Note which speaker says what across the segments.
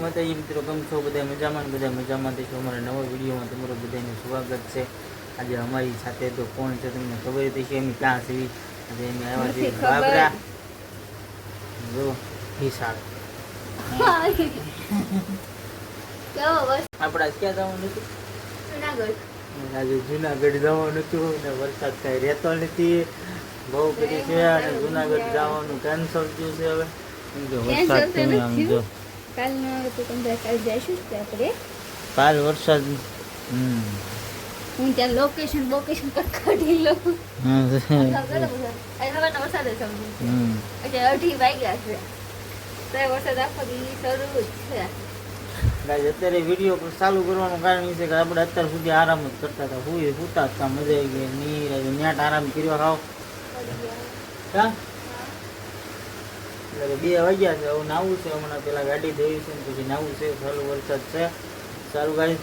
Speaker 1: માતાજી મિત્રો કેમ છો? બધા મજામાં બધા મજામાં છો. અમારા નવા વિડીયોમાં તમારું બધાનું સ્વાગત છે. આજે અમારી સાથે તો કોણ છે તમને ખબર હતી એમ ક્યાં છે આજે અમે આવ્યા છીએ બાબરા જો
Speaker 2: હિસાળ
Speaker 1: આપણે ક્યાં જવાનું હતું?
Speaker 2: જુનાગઢ.
Speaker 1: આજે જુનાગઢ જવાનું હતું ને વરસાદ કાંઈ રહેતો નથી. બહુ બધી છે અને જુનાગઢ જવાનું કેન્સલ થયું છે હવે. વરસાદ આમ જો.
Speaker 2: કાલનો કાલ જઈશું જ આપણે.
Speaker 1: કાલ વરસાદ
Speaker 2: હું ત્યાં લોકેશન બોકેશન પર કાઢી લઉં. વરસાદ જ સમજુ. એટલે અઢી વાગ્યા છે. તો વરસાદ આખો દી શરૂ જ છે.
Speaker 1: અત્યારે વીડિયો ચાલુ કરવાનું કારણ એ છે કે આપણે અત્યાર સુધી આરામ જ કરતા હતા. હુઈ સુતા હતા મજા આવી ગઈ. નીર ન્યાટ આરામ કર્યો હાવ. કા એટલે કે બે વાગ્યા છે હવે નાવું છે હમણાં પેલા ગાડી ધોઈ છે પછી નાવું છે સારું વરસાદ છે. સારું ગાડી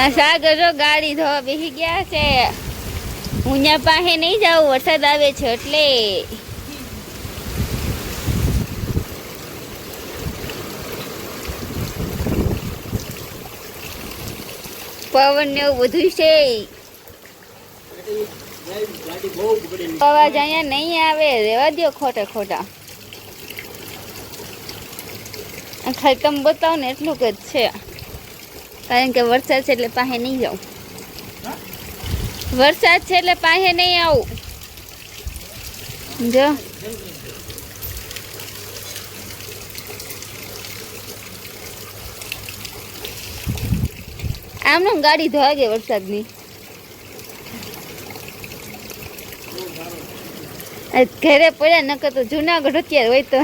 Speaker 2: આ સાગર જો ગાડી ધોવા બેસી ગયા છે. હું ત્યાં પાસે નહીં જાઉં વરસાદ આવે છે એટલે. પવન ને એવું બધું છે. અવાજ અહીંયા નહીં આવે રેવા દો ખોટા ખોટા આ ખાલી તમે બતાવો ને એટલું જ છે. કારણ કે વરસાદ છે એટલે પાસે નહીં જાઉં વરસાદ છે એટલે પાસે નહીં આવું. જો. આમ ને ગાડી ધોવા ગઈ વરસાદની. ઘરે પડ્યા નકર તો જુનાગઢ અત્યારે હોય તો.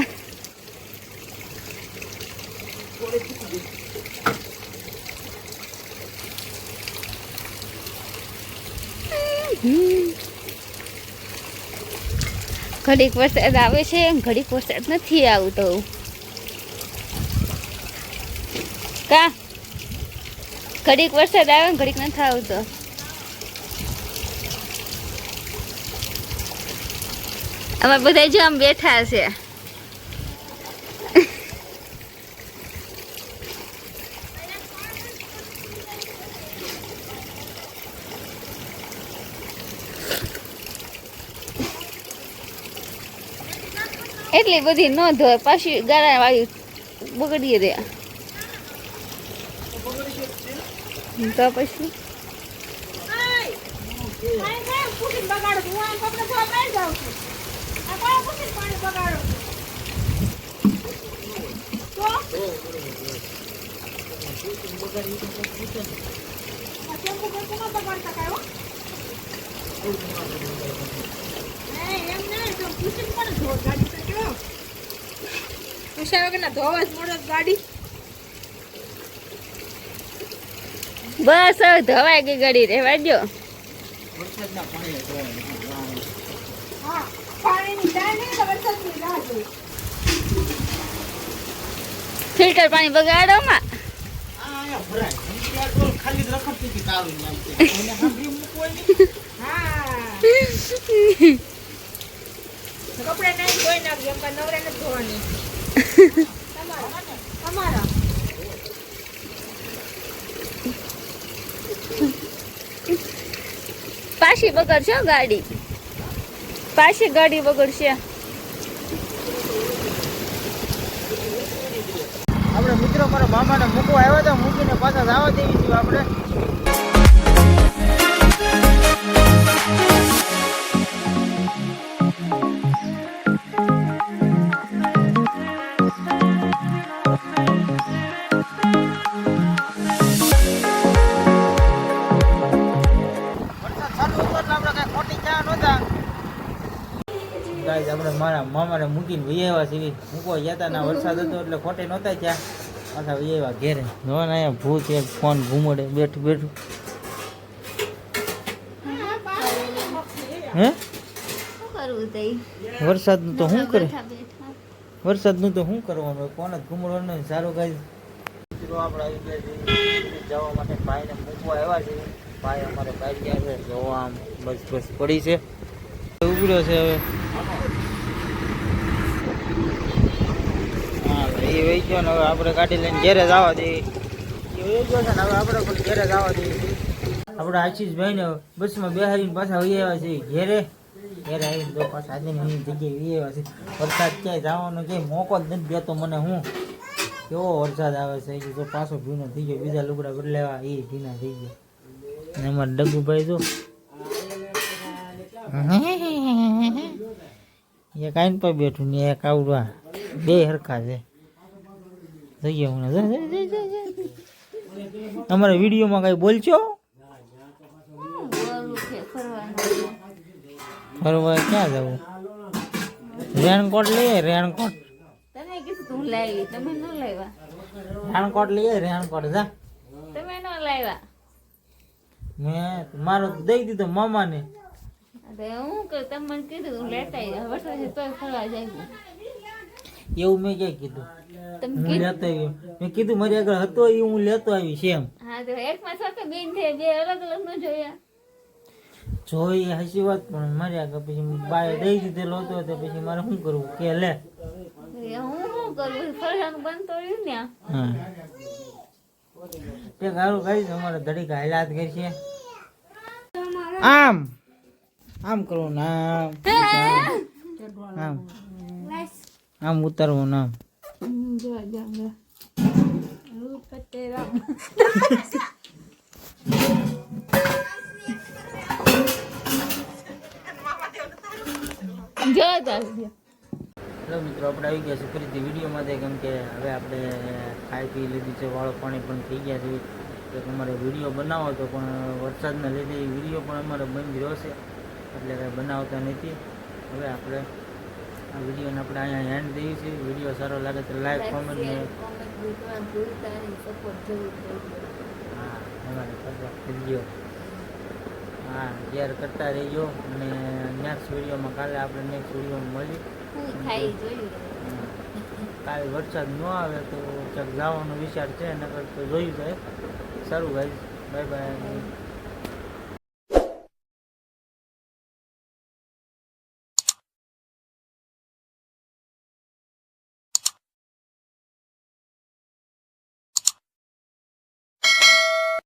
Speaker 2: ઘડીક વરસાદ આવે છે ઘડીક વરસાદ નથી આવતો. કા? ઘડીક વરસાદ આવે ઘડીક નથી આવતો. અમે બધા જો આમ બેઠા છે. એટલી બધી ન ધોય, પાછી ગાળા વાળી બગડી રહ્યા. તો પછી? એમ હવે ધવાઈ ગઈ ગાડી રેવા દો
Speaker 1: વરસાદના પાણી મોડો
Speaker 3: ગાડી. બસ હવે નહીં ગઈ ગાડી રાહ જોઈ.
Speaker 2: ફિલ્ટર પાણી બગાડો માં.
Speaker 1: ખાલી રખડતી હતી કાળું.
Speaker 3: હા. કપડા નહીં ધોઈ નાખજો કાંઈ નવરા નથી ધોવાની.
Speaker 2: પાછી બગડશે ગાડી. પાછી ગાડી બગડશે
Speaker 1: આપણે મિત્રો મારા મામાને મૂકવા આવ્યા હતા, મૂકીને પાછા જવા દેવી છીએ આપણે. ગાઈઝ આપણે મારા મામાને મૂકીને આવ્યા છીએ. મૂકવા હતા ના વરસાદ હતો એટલે ખોટે નહોતા ત્યાં પાછા આવ્યા ઘેરે. જો ને અહીંયા ભૂત એક ફોન ઘૂમડે, બેઠું બેઠું. હે? વરસાદનું તો શું કરે? વરસાદનું તો શું કરવાનું? કોને જ ઘૂમડવાનું નહીં? સારું ગાઈઝ મિત્રો, આપણે આવી ગયા જવા માટે ભાઈને મૂકવા આવ્યા છે ભાઈ અમારે ભાઈ ગયા છે, જો આમ બસ બસ પડી છે. ઉભર્યો છે હવે. એ વહી ગયો ને હવે આપણે ગાડી લઈને ઘેરે જવા દઈએ એ વહી ગયો ને હવે આપણે પણ ઘેરે જવા દઈએ આપણે આશીષભાઈ ને બસમાં બેહારીને પાછા વહી આવ્યા છે. ઘેરે? ઘેરે આવીને તો પાછા એની જગ્યાએ વહી આવ્યા છે. વરસાદ ક્યાંય જવાનો ક્યાંય મોકો જ નથી દેતો મને હું. કેવો વરસાદ આવે છે એ તો પાછો ભીનો થઈ ગયો. બીજા લુગડા બદલાવા એ ભીના થઈ ગયા. અને અમારા ડગુભાઈ જો. એ કાંઈ પર બેઠું ને, એક આવડવા. બે હરખા છે. જોઈએ હું. તમારા વિડીયોમાં કઈ બોલશો?
Speaker 2: બોલું
Speaker 1: ફરવા ક્યાં જવું? રેનકોટ લઈએ રેનકોટ
Speaker 2: રેણકોટ
Speaker 1: રેનકોટ લઈએ રેણકોટ જા.
Speaker 2: તમે ન લાવ્યા.
Speaker 1: મેં મારો દઈ દીધો મામાને.
Speaker 2: હું તમને કીધું લેતા આવ્યા તોય ફરવા જાય
Speaker 1: એવું મેં ક્યાં કીધું. હું
Speaker 2: કીધું?
Speaker 1: લેતો આવ્યો. મેં કીધું મારી આગળ હતો એ હું લેતો આવી છે એમ.
Speaker 2: હા તો એકમાં સાથે બેન છે બે અલગ અલગ ન જોયા.
Speaker 1: જોઈ હસી વાત પણ મારી આગળ પછી બાય દઈ દીધેલો હતો તો પછી મારે શું કરવું? કે લે.
Speaker 2: હું શું કરું? ફરવાનું બંધ તો રહ્યું ને
Speaker 1: હા. તે ગારું ગાઈ અમારે ધડીક હાલાત કરશે આમ. આમ કરવું નામ આમ. આમ ઉતારવું, નામ. હેલો મિત્રો, આપણે આવી ગયા છે ફરીથી વિડીયોમાં કેમ કે હવે આપણે ખાઈ પી લીધી છે, વાળો પાણી પણ થઈ ગયા છે. એક અમારે વીડિયો બનાવો તો પણ વરસાદના લીધે વીડિયો પણ અમારે બંધ રહ્યો છે. એટલે કાંઈ બનાવતા નથી. હવે આપણે આ વિડીયોને આપણે અહીંયા હેન્ડ દઈએ છીએ. વીડિયો સારો લાગે તો લાઈક કોમેન્ટ હા અમારે સપોર્ટ કરજો. હા શેર કરતા રહીજો. અને નેક્સ્ટ વિડીયોમાં કાલે આપણે નેક્સ્ટ વિડીયોમાં મળી કાલે વરસાદ ન આવે તો ક્યાંક જવાનો વિચાર છે નકર તો જોયું જાય સારું ભાઈ. Bye bye